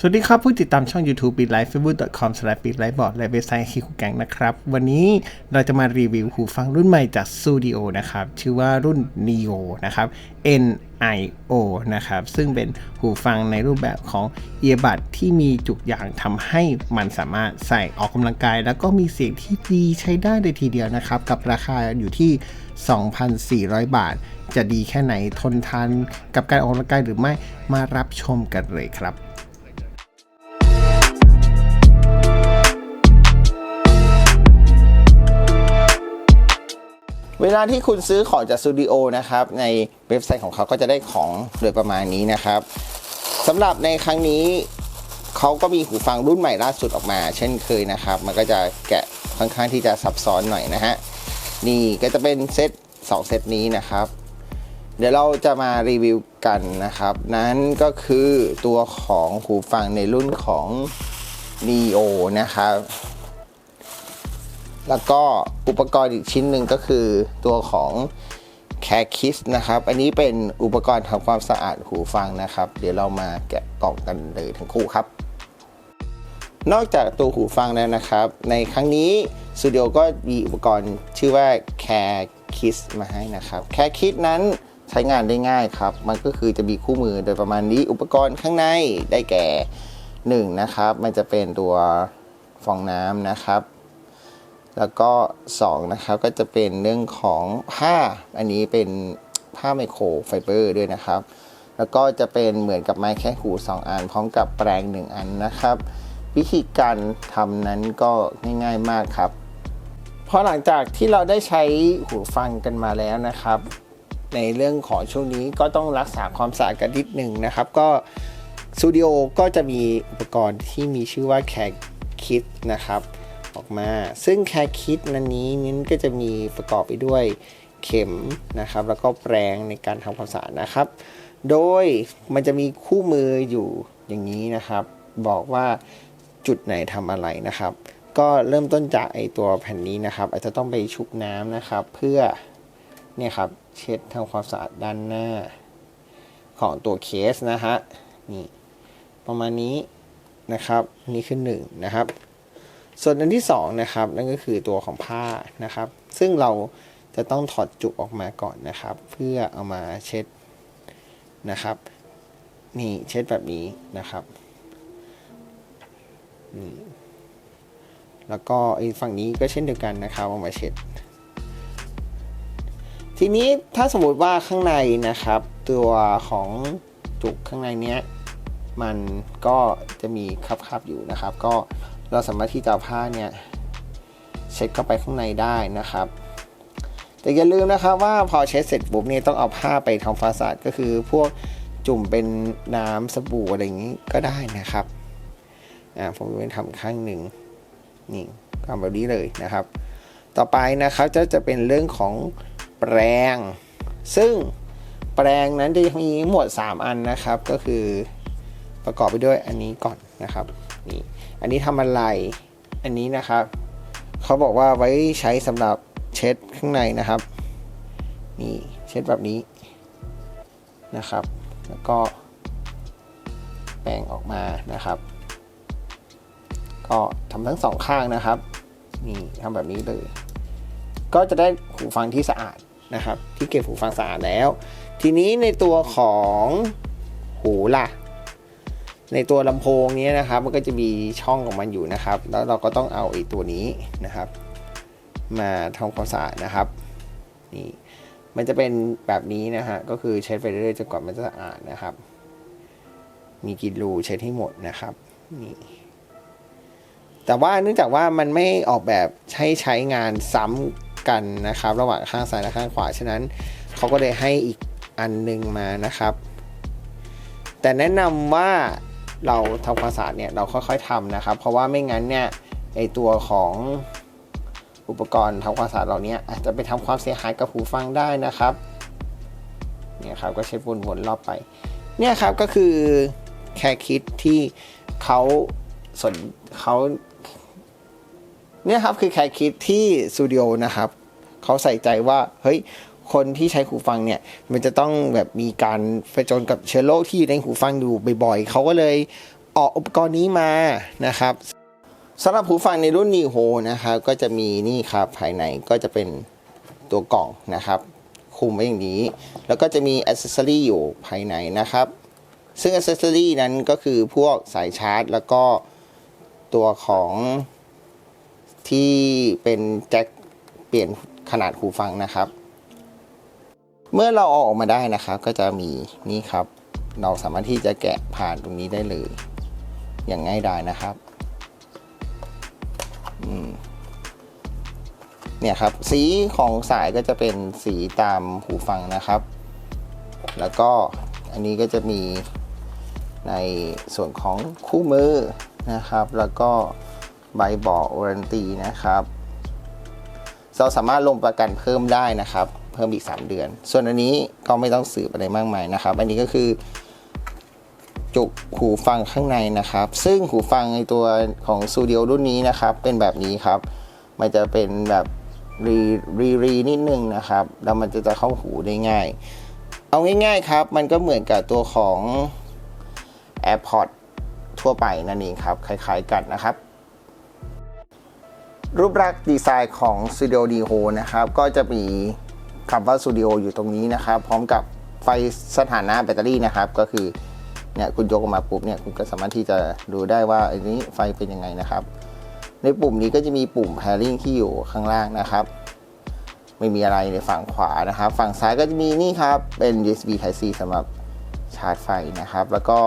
สวัสดีครับ ผู้ติดตามช่อง YouTube b e a t l i f e f a c e b o o k c o m s l a s h b e a t l i f e b o a r d และเว็บไซต์คิวแกงนะครับ วันนี้เราจะมารีวิวหูฟังรุ่นใหม่จาก Studio นะครับ ชื่อว่ารุ่น Neo นะครับ NIO นะครับ ซึ่งเป็นหูฟังในรูปแบบของเอียบัดที่มีจุกอย่างทำให้มันสามารถใส่ออกกำลังกาย แล้วก็มีเสียงที่ดีใช้ได้เลยทีเดียวนะครับ กับราคาอยู่ที่ 2,400 บาท จะดีแค่ไหนทนทานกับการออกกำลังกายหรือไม่มารับชมกันเลยครับ เวลาที่คุณซื้อของจากสตูดิโอนะครับ ในเว็บไซต์ของเขาก็จะได้ของโดยประมาณนี้นะครับสำหรับในครั้งนี้เขาก็มีหูฟังรุ่นใหม่ล่าสุดออกมา เช่นเคยนะครับ มันก็จะแกะค่อนข้างที่จะซับซ้อนหน่อยนะฮะนี่ก็จะเป็นเซต2เซตนี้นะครับ เดี๋ยวเราจะมารีวิวกันนะครับ นั้นก็คือตัวของหูฟังในรุ่นของ Neo นะครับ แล้วก็อุปกรณ์อีกชิ้นหนึ่งก็คือตัวของ c a r e Kiss นะครับ อันนี้เป็นอุปกรณ์ทำความสะอาดหูฟังนะครับ เดี๋ยวเรามาแกะกล่องกันเลยทั้งคู่ครับ นอกจากตัวหูฟังแล้วนะครับ ในครั้งนี้สตูดิโอก็มีอุปกรณ์ชื่อว่า Care Kiss มาให้นะครับ Care Kiss นั้นใช้งานได้ง่ายครับ มันก็คือจะมีคู่มือโดยประมาณนี้อุปกรณ์ข้างในได้แก่1นะครับ มันจะเป็นตัวฟองน้ำนะครับ แล้วก็2นะครับก็จะเป็นเรื่องของผ้าอันนี้เป็นผ้าไมโครไฟเบอร์ด้วยนะครับ แล้วก็จะเป็นเหมือนกับไม้แค่หู2อันพร้อมกับแปรง1อันนะครับ วิธีการทำนั้นก็ง่ายๆมากครับพอหลังจากที่เราได้ใช้หูฟังกันมาแล้วนะครับ ในเรื่องของช่วงนี้ก็ต้องรักษาความสะอาดกันนิดหนึ่งนะครับ ก็สตูดิโอก็จะมีอุปกรณ์ที่มีชื่อว่า Care Kit นะครับ ออกมา ซึ่ง Care Kit นั้นนี้นี้ก็จะมีประกอบไปด้วยเข็มนะครับ แล้วก็แปรงในการทำความสะอาดนะครับ โดยมันจะมีคู่มืออยู่อย่างนี้นะครับ บอกว่าจุดไหนทำอะไรนะครับ ก็เริ่มต้นจากไอตัวแผ่นนี้นะครับ อาจจะต้องไปชุบน้ำนะครับ เพื่อเนี่ยครับเช็ดทำความสะอาดด้านหน้า ของตัวเคสนะฮะนี่ประมาณนี้นะครับ นี่คือหนึ่งนะครับ ส่วนอันที่สองนะครับนั่นก็คือตัวของผ้านะครับ ซึ่งเราจะต้องถอดจุกออกมาก่อนนะครับ เพื่อเอามาเช็ดนะครับ นี่เช็ดแบบนี้นะครับนี่แล้วก็ไอ้ฝั่งนี้ก็เช่นเดียวกันนะครับเอามาเช็ด ทีนี้ถ้าสมมติว่าข้างในนะครับ ตัวของจุกข้างในเนี้ยมันก็จะมีคับๆอยู่นะครับ ก็ เราสามารถที่จะผ้าเนี่ยเช็ดเข้าไปข้างในได้นะครับ แต่อย่าลืมนะครับว่าพอเช็ดเสร็จปุ๊บเนี่ยต้องเอาผ้าไปทำควาสาดก็คือพวกจุ่มเป็นน้ำสบู่อะไรอย่างนี้ก็ได้นะครับอ่าผมจะทำข้างหนึ่งนี่ทำแบบนี้เลยนะครับ ต่อไปนะครับจะจะเป็นเรื่องของแปรงซึ่งแปรงนั้นจะมีหมวด 3 อันนะครับ ก็คือประกอบไปด้วยอันนี้ก่อนนะครับ นี่อันนี้ทำอะไร อันนี้นะครับ เขาบอกว่าไว้ใช้สำหรับเช็ดข้างในนะครับ นี่เช็ดแบบนี้นะครับ แล้วก็แปรงออกมานะครับ ก็ทำทั้งสองข้างนะครับ นี่ทำแบบนี้เลย ก็จะได้หูฟังที่สะอาดนะครับ ที่เก็บหูฟังสะอาดแล้ว ทีนี้ในตัวของหูล่ะ ในตัวลำโพงนี้นะครับ มันก็จะมีช่องของมันอยู่นะครับ แล้วเราก็ต้องเอาไอ้ตัวนี้นะครับ มาทำความสะอาดนะครับนี่มันจะเป็นแบบนี้นะฮะก็คือเช็ดไปเรื่อยๆจนกว่ามันจะสะอาดนะครับ มีกี่รูเช็ดให้หมดนะครับนี่แต่ว่าเนื่องจากว่ามันไม่ออกแบบให้ใช้งานซ้ำกันนะครับ ระหว่างข้างซ้ายและข้างขวาฉะนั้นเขาก็เลยให้อีกอันหนึงมานะครับ แต่แนะนำว่า เราทำความสะอาดเนี่ยเราค่อยๆทำนะครับ เพราะว่าไม่งั้นเนี่ยไอตัวของอุปกรณ์ทำความสะอาดเหล่านี้อาจจะไปทำความเสียหายกับหูฟังได้นะครับเนี่ยครับก็เช็ดวนๆรอบไป เนี่ยครับก็คือแค่คิดที่เขาสนเขาเนี่ยครับคือแค่คิดที่สตูดิโอนะครับเขาใส่ใจว่าเฮ้ย คนที่ใช้หูฟังเนี่ย มันจะต้องแบบมีการไปจนกับเชื้อโรคที่อยู่ในหูฟังอยู่บ่อยๆ เขาก็เลยออกอุปกรณ์นี้มานะครับสำหรับหูฟังในรุ่น Neo นะครับก็จะมีนี่ครับภายในก็จะเป็นตัวกล่องนะครับคุมไว้อย่างนี้ แล้วก็จะมีอ c เซสซอรีอยู่ภายในนะครับ ซึ่งอ c เซสซอรีนั้นก็คือพวกสายชาร์จ แล้วก็ตัวของที่เป็นแจ็คเปลี่ยนขนาดหูฟังนะครับ เมื่อเราเอาออกมาได้นะครับ ก็จะมีนี่ครับ เราสามารถที่จะแกะผ่านตรงนี้ได้เลย อย่างง่ายดายนะครับเนี่ยครับ สีของสายก็จะเป็นสีตามหูฟังนะครับ แล้วก็อันนี้ก็จะมีในส่วนของคู่มือนะครับ แล้วก็ใบบอกวารันตีนะครับ เราสามารถลงประกันเพิ่มได้นะครับ พิ่มอีก 3 เดือน ส่วนอันนี้ก็ไม่ต้องสืบอะไรมากมายนะครับ อันนี้ก็คือ จุกหูฟังข้างในนะครับ ซึ่งหูฟังในตัวของสตูดิโอรุ่นนี้นะครับ เป็นแบบนี้ครับ มันจะเป็นแบบรีรีรีนิดนึงนะครับ แล้วมันจะจะเข้าหูได้ง่าย เอาง่ายๆครับ มันก็เหมือนกับตัวของ AirPods ทั่วไปนั่นเองครับ คล้ายๆกันนะครับ รูปลักษณ์ดีไซน์ของ Studio d h o นะครับ ก็จะมี คำว่า Studio อยู่ตรงนี้นะครับ พร้อมกับไฟสถานะแบตเตอรี่นะครับ ก็คือเนี่ยคุณยกออกมาปุ๊บเนี่ยคุณก็สามารถที่จะดูได้ว่าอันนี้ไฟเป็นยังไงนะครับ ในปุ่มนี้ก็จะมีปุ่ม pairing ที่อยู่ข้างล่างนะครับ ไม่มีอะไรในฝั่งขวานะครับ ฝั่งซ้ายก็จะมีนี่ครับ เป็น USB Type C สำหรับชาร์จไฟนะครับ แล้วก็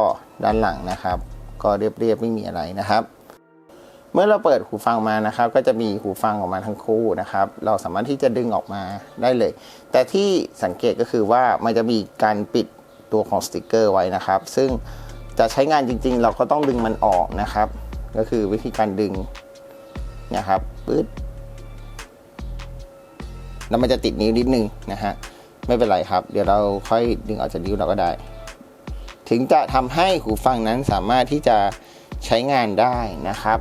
ด้านหลังนะครับ ก็เรียบๆไม่มีอะไรนะครับ เมื่อเราเปิดหูฟังมานะครับ ก็จะมีหูฟังออกมาทั้งคู่นะครับ เราสามารถที่จะดึงออกมาได้เลย แต่ที่สังเกตก็คือว่ามันจะมีการปิดตัวของสติกเกอร์ไว้นะครับ ซึ่งจะใช้งานจริง ๆ เราก็ต้องดึงมันออกนะครับ ก็คือวิธีการดึงนะครับปึ๊ดแล้วมันจะติดนิ้วนิดนึงนะฮะไม่เป็นไรครับ เดี๋ยวเราค่อยดึงออกจากนิ้วเราก็ได้ ถึงจะทำให้หูฟังนั้นสามารถที่จะใช้งานได้นะครับ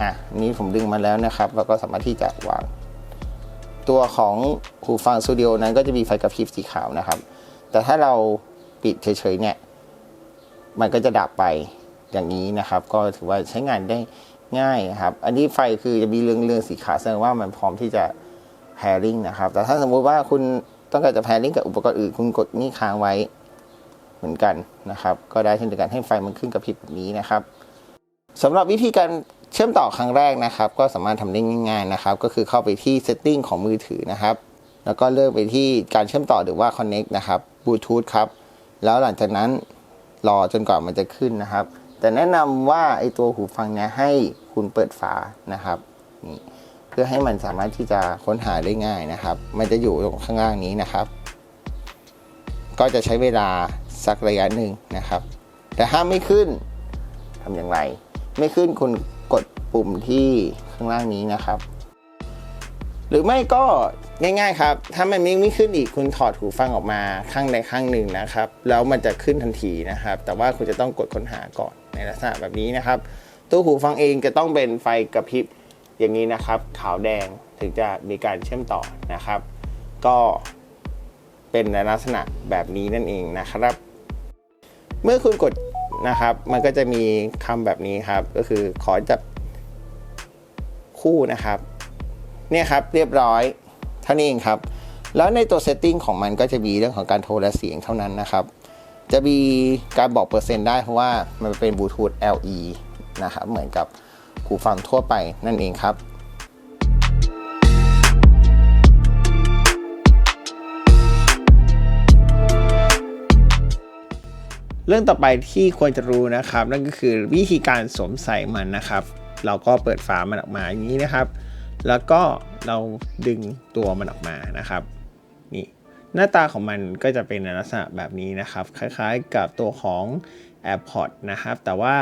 อะนี้ผมดึงมาแล้วนะครับ แล้วก็สามารถที่จะวาง ตัวของหูฟังสตูดิโอนั้นก็จะมีไฟกระพริบสีขาวนะครับ แต่ถ้าเราปิดเฉยๆเนี่ย มันก็จะดับไปอย่างนี้นะครับ ก็ถือว่าใช้งานได้ง่ายนะครับ อันนี้ไฟคือจะมีเรืองเรืองสีขาวแสดงว่ามันพร้อมที่จะ pairing นะครับ แต่ถ้าสมมุติว่าคุณต้องการจะ pairing กับอุปกรณ์อื่นคุณกดนี่ค้างไว้เหมือนกันนะครับ ก็ได้เช่นเดียวกันให้ไฟมันขึ้นกระพริบแบบนี้นะครับสำหรับวิธีการ เชื่อมต่อครั้งแรกนะครับ ก็สามารถทำได้ง่าย ๆนะครับ ก็คือเข้าไปที่ setting ของมือถือนะครับ แล้วก็เลือกไปที่การเชื่อมต่อหรือว่า connect นะครับ bluetooth ครับ แล้วหลังจากนั้นรอจนกว่ามันจะขึ้นนะครับ แต่แนะนำว่าไอตัวหูฟังเนี้ยให้คุณเปิดฝานะครับนี่เพื่อให้มันสามารถที่จะค้นหาได้ง่ายนะครับ มันจะอยู่ตรงข้างล่างนี้นะครับ ก็จะใช้เวลาสักระยะหนึ่งนะครับ แต่ถ้าไม่ขึ้นทำอย่างไร ไม่ขึ้นคุณ กดปุ่มที่ข้างล่างนี้นะครับ หรือไม่ก็ง่ายๆครับ ถ้ามันไม่ไม่ขึ้นอีกคุณถอดหูฟังออกมาข้างใดข้างหนึ่งนะครับ แล้วมันจะขึ้นทันทีนะครับ แต่ว่าคุณจะต้องกดค้นหาก่อนในลักษณะแบบนี้นะครับ ตัวหูฟังเองจะต้องเป็นไฟกระพริบอย่างนี้นะครับ ขาวแดงถึงจะมีการเชื่อมต่อนะครับ ก็เป็นในลักษณะแบบนี้นั่นเองนะครับ เมื่อคุณกด นะครับ มันก็จะมีคำแบบนี้ครับ ก็คือขอจับคู่นะครับ เนี่ยครับเรียบร้อยเท่านี้เองครับ แล้วในตัวเซตติ้งของมันก็จะมีเรื่องของการโทรและเสียงเท่านั้นนะครับ จะมีการบอกเปอร์เซ็นต์ได้เพราะว่ามันเป็นบลูทูธ LE นะครับ เหมือนกับหูฟังทั่วไปนั่นเองครับ เรื่องต่อไปที่ควรจะรู้นะครับ นั่นก็คือวิธีการสวมใส่มันนะครับ เราก็เปิดฝามันออกมาอย่างนี้นะครับ แล้วก็เราดึงตัวมันออกมานะครับนี่หน้าตาของมันก็จะเป็นลักษณะแบบนี้นะครับ คล้ายๆกับตัวของ AirPods นะครับ แต่ว่า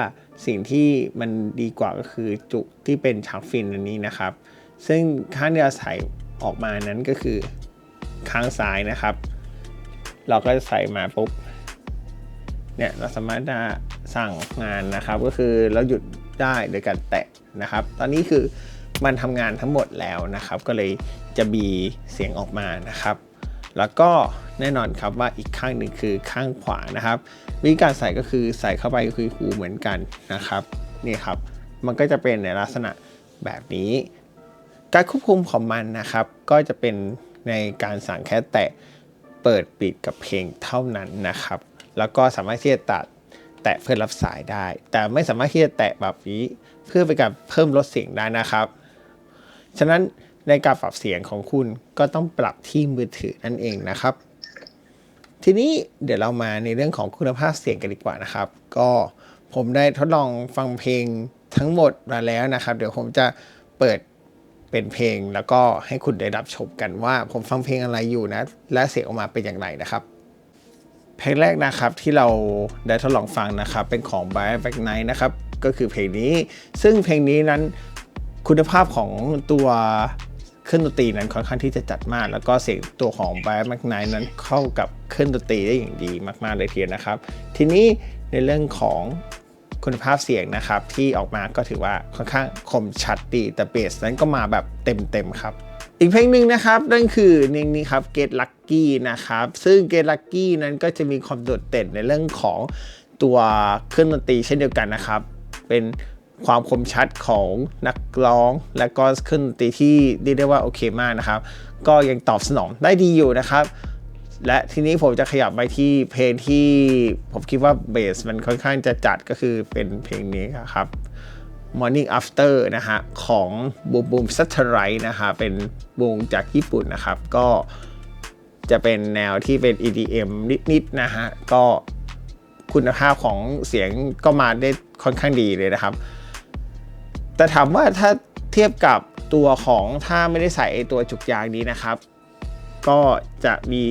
สิ่งที่มันดีกว่าก็คือจุกที่เป็นชักฟินอันนี้นะครับ ซึ่งข้างที่เราใส่ออกมานั้นก็คือข้างซ้ายนะครับ เราก็จะใส่มาปุ๊บ เนี่ยเราสามารถจะสั่งงานนะครับ ก็คือเราหยุดได้โดยการแตะนะครับ ตอนนี้คือมันทำงานทั้งหมดแล้วนะครับ ก็เลยจะบีเสียงออกมานะครับ แล้วก็แน่นอนครับว่าอีกข้างหนึ่งคือข้างขวานะครับ วิธีการใส่ก็คือใส่เข้าไปคือหูเหมือนกันนะครับนี่ครับ มันก็จะเป็นในลักษณะแบบนี้ การควบคุมของมันนะครับ ก็จะเป็นในการสั่งแค่แตะเปิดปิดกับเพลงเท่านั้นนะครับ แล้วก็สามารถที่จะตัดแตะเพื่อรับสายได้ แต่ไม่สามารถที่จะแตะแบบนี้เพื่อเป็นการเพิ่มลดเสียงได้นะครับ ฉะนั้นในการปรับเสียงของคุณก็ต้องปรับที่มือถือนั่นเองนะครับ ทีนี้เดี๋ยวเรามาในเรื่องของคุณภาพเสียงกันดีกว่านะครับ ก็ผมได้ทดลองฟังเพลงทั้งหมดมาแล้วนะครับ เดี๋ยวผมจะเปิดเป็นเพลงแล้วก็ให้คุณได้รับชมกันว่าผมฟังเพลงอะไรอยู่นะ และเสียงออกมาเป็นอย่างไรนะครับ เพลงแรกนะครับที่เราได้ทดลองฟังนะครับเป็นของ b y Back Night นะครับก็คือเพลงนี้ซึ่งเพลงนี้นั้นคุณภาพของตัวเครื่องดนตรีนั้นค่อนข้างที่จะจัดมาก แล้วก็เสียงตัวของ b y Back Night นั้นเข้ากับเครื่องดนตรีได้อย่างดีมากๆเลยทีเดียวนะครับ ทีนี้ในเรื่องของคุณภาพเสียงนะครับที่ออกมาก็ถือว่าค่อนข้างคมชัดดีแต่เบสนั้นก็มาแบบเต็มๆครับ อีกเพลงหนึ่งนะครับ นั่นคือเพลงนี้ครับ Get Lucky นะครับ ซึ่ง Get Lucky นั้นก็จะมีความโดดเด่นในเรื่องของตัวเครื่องดนตรีเช่นเดียวกันนะครับ เป็นความคมชัดของนักร้องและก็เครื่องดนตรีที่เรียกได้ว่าโอเคมากนะครับ ก็ยังตอบสนองได้ดีอยู่นะครับและทีนี้ผมจะขยับไปที่เพลงที่ผมคิดว่าเบสมันค่อนข้างจะจัดก็คือเป็นเพลงนี้ครับ Morning After นะฮะของบูมบูมซัตไรนะฮะเป็นวงจากญี่ปุ่นนะครับ ก็จะเป็นแนวที่เป็น EDM นิด ๆ นะฮะ ก็คุณภาพของเสียงก็มาได้ค่อนข้างดีเลยนะครับ แต่ถามว่าถ้าเทียบกับตัวของถ้าไม่ได้ใส่ตัวจุกยางนี้นะครับ ก็จะมี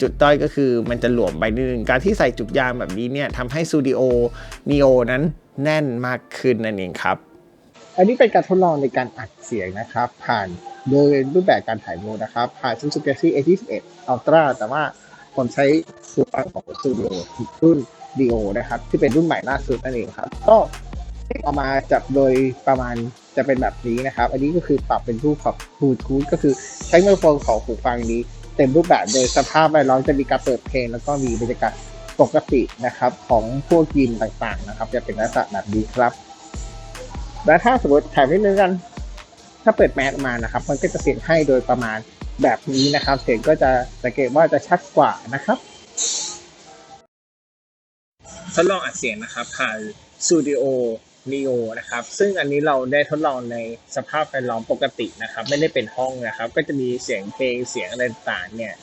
จุดด้อยก็คือมันจะหลวมไปนิดนึง การที่ใส่จุกยางแบบนี้เนี่ยทำให้สตูดิโอ Neo นั้น แน่นมากขึ้นนั่นเองครับ อันนี้เป็นการทดลองในการอัดเสียงนะครับ ผ่านโดยรูปแบบการถ่ายโมดนะครับ ผ่าน Samsung Galaxy A21 Ultra แต่ว่าผมใช้สูตรของ Studio รุ่น Dio นะครับ ที่เป็นรุ่นใหม่ล่าสุดนั่นเองครับ ก็ออกมาจากโดยประมาณจะเป็นแบบนี้นะครับ อันนี้ก็คือปรับเป็นรูปของ Bluetooth ก็คือใช้ไมโครโฟนของหูฟังนี้ เต็มรูปแบบโดยสภาพแวดล้อมจะมีการเปิดเพลงแล้วก็มีบรรยากาศ ปกตินะครับของพวกยินต่างๆนะครับ จะเป็นลักษณะแบบนี้ครับและถ้าสมมติแถมนิดนึงกัน ถ้าเปิดแมสมานะครับ มันก็จะเสียงให้โดยประมาณแบบนี้นะครับ เสียงก็จะสังเกตว่าจะชัดกว่านะครับทดลองอัดเสียงนะครับผ่าน Studio Neo นะครับ ซึ่งอันนี้เราได้ทดลองในสภาพแวดล้อมปกตินะครับ ไม่ได้เป็นห้องนะครับ ก็จะมีเสียงเพลงเสียงอะไรต่างเนี่ย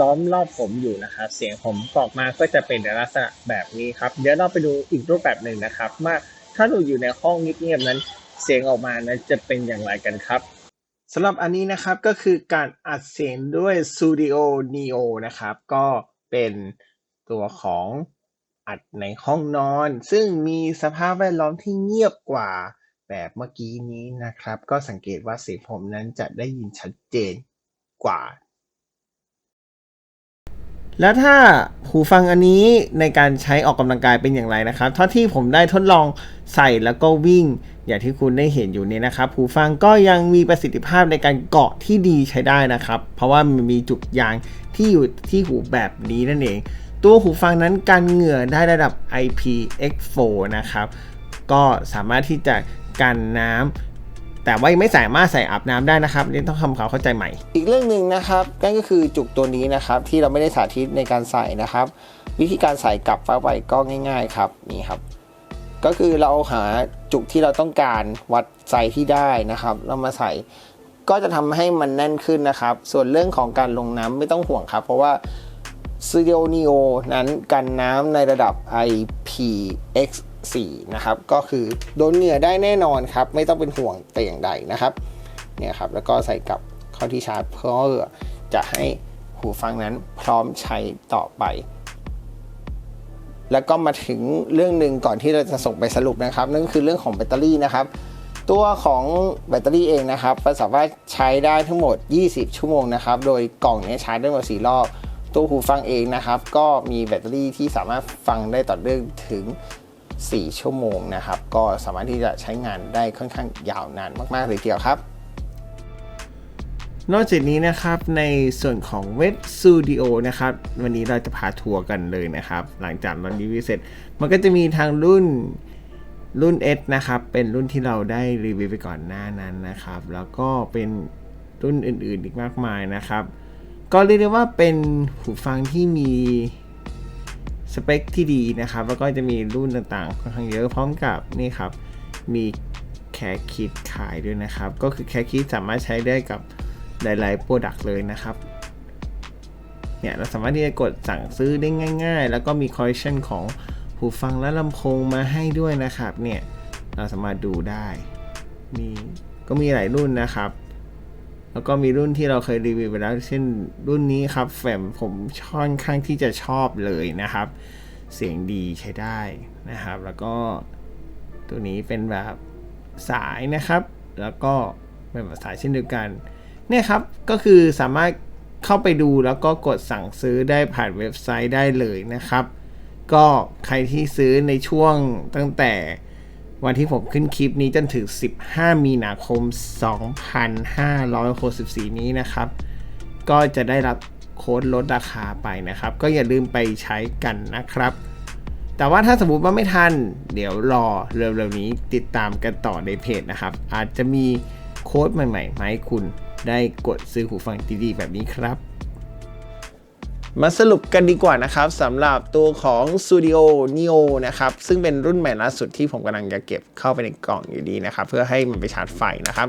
ล้อมรอบผมอยู่นะครับ เสียงผมออกมาก็จะเป็นในลักษณะแบบนี้ครับ เดี๋ยวเราไปดูอีกรูปแบบหนึ่งนะครับว่าถ้าเราอยู่ในห้องเงียบๆนั้น เสียงออกมานั้นจะเป็นอย่างไรกันครับสำหรับอันนี้นะครับก็คือการอัดเสียงด้วย Studio Neo นะครับ ก็เป็นตัวของอัดในห้องนอน ซึ่งมีสภาพแวดล้อมที่เงียบกว่าแบบเมื่อกี้นี้นะครับ ก็สังเกตว่าเสียงผมนั้นจะได้ยินชัดเจนกว่า แล้วถ้าหูฟังอันนี้ในการใช้ออกกำลังกายเป็นอย่างไรนะครับ เท่าที่ผมได้ทดลองใส่แล้วก็วิ่ง อย่างที่คุณได้เห็นอยู่นี้นะครับหูฟังก็ยังมีประสิทธิภาพในการเกาะที่ดีใช้ได้นะครับ เพราะว่ามันมีจุกยางที่อยู่ที่หูแบบนี้นั่นเอง ตัวหูฟังนั้นกันเหงื่อได้ระดับ IPX4 นะครับ ก็สามารถที่จะกันน้ำ แต่ว่ายไม่สามารถใส่อาบน้ำได้นะครับนี่ต้องทำความเข้าใจใหม่ อีกเรื่องหนึ่งนะครับนั่นก็คือจุกตัวนี้นะครับที่เราไม่ได้สาธิตในการใส่นะครับ วิธีการใส่กลับเข้าไปก็ง่าย ๆครับนี่ครับ ก็คือเราหาจุกที่เราต้องการวัดไซส์ที่ได้นะครับ เรามาใส่ก็จะทำให้มันแน่นขึ้นนะครับ ส่วนเรื่องของการลงน้ำไม่ต้องห่วงครับ เพราะว่า Studio Neo นั้นกันน้ำในระดับ IPX 4นะครับก็คือโดนเหงื่อได้แน่นอนครับไม่ต้องเป็นห่วงแต่อย่างใดนะครับเนี่ยครับแล้วก็ใส่กับเข้าที่ชาร์จเพื่อจะให้หูฟังนั้นพร้อมใช้ต่อไป แล้วก็มาถึงเรื่องหนึ่งก่อนที่เราจะส่งไปสรุปนะครับนั่นคือเรื่องของแบตเตอรี่นะครับ ตัวของแบตเตอรี่เองนะครับสามารถใช้ได้ทั้งหมด 20 ชั่วโมงนะครับ โดยกล่องนี้ชาร์จได้หมด4รอบตัวหูฟังเองนะครับ ก็มีแบตเตอรี่ที่สามารถฟังได้ต่อเนื่องถึง 4 ชั่วโมงนะครับ ก็สามารถที่จะใช้งานได้ค่อนข้างยาวนานมากๆเลยทีเดียวครับ นอกจากนี้นะครับในส่วนของเว็บสตูดิโอนะครับ วันนี้เราจะพาทัวร์กันเลยนะครับ หลังจากเรารีวิวเสร็จ มันก็จะมีทางรุ่นรุ่น S นะครับ เป็นรุ่นที่เราได้รีวิวไปก่อนหน้านั้นนะครับ แล้วก็เป็นรุ่นอื่นๆอีกมากมายนะครับ ก็เรียกได้ว่าเป็นหูฟังที่มี สเปคที่ดีนะครับ แล้วก็จะมีรุ่นต่างๆ ค่อนข้างเยอะพร้อมกับนี่ครับ มีแคร์คิดขายด้วยนะครับ ก็คือแคร์คิดสามารถใช้ได้กับหลายๆโปรดักต์เลยนะครับเนี่ยเราสามารถที่จะกดสั่งซื้อได้ง่าย ๆ แล้วก็มีคอลเลคชันของหูฟังและลำโพงมาให้ด้วยนะครับเนี่ยเราสามารถดูได้มีก็มีหลายรุ่นนะครับ แล้วก็มีรุ่นที่เราเคยรีวิวไปแล้ว เช่นรุ่นนี้ครับแฟมผมค่อนข้างที่จะชอบเลยนะครับ เสียงดีใช้ได้นะครับ แล้วก็ตัวนี้เป็นแบบสายนะครับ แล้วก็เป็นแบบสายเช่นเดียวกันเนี่ยครับก็คือสามารถเข้าไปดูแล้วก็กดสั่งซื้อได้ผ่านเว็บไซต์ได้เลยนะครับ ก็ใครที่ซื้อในช่วงตั้งแต่ วันที่ผมขึ้นคลิปนี้จนถึง 15 มีนาคม 2564 นี้นะครับ ก็จะได้รับโค้ดลดราคาไปนะครับ ก็อย่าลืมไปใช้กันนะครับ แต่ว่าถ้าสมมติว่าไม่ทัน เดี๋ยวรอเร็วๆนี้ติดตามกันต่อในเพจนะครับ อาจจะมีโค้ดใหม่ๆมาให้คุณได้กดซื้อหูฟังดีๆแบบนี้ครับ มาสรุปกันดีกว่านะครับสำหรับตัวของ Studio Neo นะครับ ซึ่งเป็นรุ่นใหม่ล่าสุดที่ผมกำลังจะเก็บเข้าไปในกล่องอยู่ดีนะครับ เพื่อให้มันไปชาร์จไฟนะครับ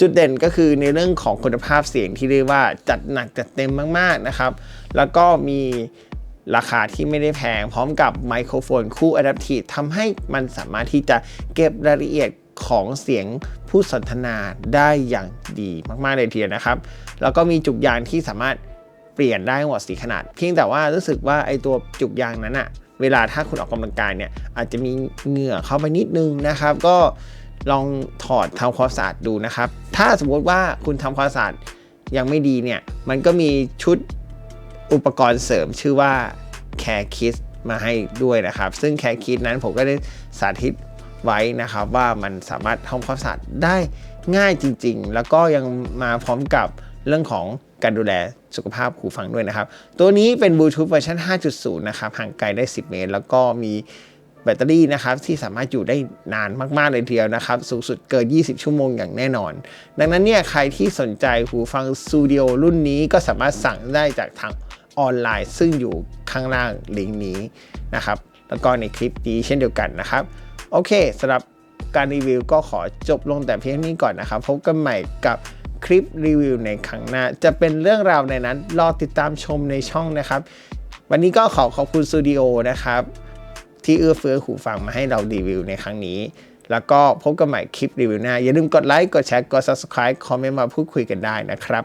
จุดเด่นก็คือในเรื่องของคุณภาพเสียงที่เรียกว่าจัดหนักจัดเต็มมากๆนะครับ แล้วก็มีราคาที่ไม่ได้แพงพร้อมกับไมโครโฟนคู่ Adaptive ทำให้มันสามารถที่จะเก็บรายละเอียดของเสียงผู้สนทนาได้อย่างดีมากๆเลยทีเดียวนะครับ แล้วก็มีจุกยางที่สามารถ เปลี่ยนได้หมดสีขนาด เพียงแต่ว่ารู้สึกว่าไอตัวจุกยางนั้นอะเวลาถ้าคุณออกกำลังกายเนี่ยอาจจะมีเหงื่อเข้าไปนิดนึงนะครับ ก็ลองถอดทำความสะอาดดูนะครับ ถ้าสมมติว่าคุณทำความสะอาดยังไม่ดีเนี่ย มันก็มีชุดอุปกรณ์เสริมชื่อว่า Care Kit มาให้ด้วยนะครับ ซึ่ง Care Kit นั้นผมก็ได้สาธิตไว้นะครับว่ามันสามารถทำความสะอาดได้ง่ายจริง ๆ แล้วก็ยังมาพร้อมกับ เรื่องของการดูแลสุขภาพหูฟังด้วยนะครับ ตัวนี้เป็นบลูทูธเวอร์ชัน5.0 นะครับ ห่างไกลได้ 10 เมตร แล้วก็มีแบตเตอรี่นะครับที่สามารถอยู่ได้นานมาก ๆ เลยทีเดียวนะครับ สูงสุดเกิน 20 ชั่วโมงอย่างแน่นอน ดังนั้นเนี่ยใครที่สนใจหูฟังสตูดิโอรุ่นนี้ก็สามารถสั่งได้จากทางออนไลน์ ซึ่งอยู่ข้างล่างลิงก์นี้นะครับแล้วก็ในคลิปนี้เช่นเดียวกันนะครับ โอเคสำหรับการรีวิวก็ขอจบลงแต่เพียงนี้ก่อนนะครับ พบกันใหม่กับ คลิปรีวิวในครั้งหน้า จะเป็นเรื่องราวในนั้น รอติดตามชมในช่องนะครับ วันนี้ก็ขอขอบคุณสตูดิโอนะครับ ที่เอื้อเฟื้อหูฟังมาให้เรารีวิวในครั้งนี้ แล้วก็พบกันใหม่คลิปรีวิวหน้า อย่าลืมกดไลค์ กดแชร์ กด subscribe คอมเมนต์มาพูดคุยกันได้นะครับ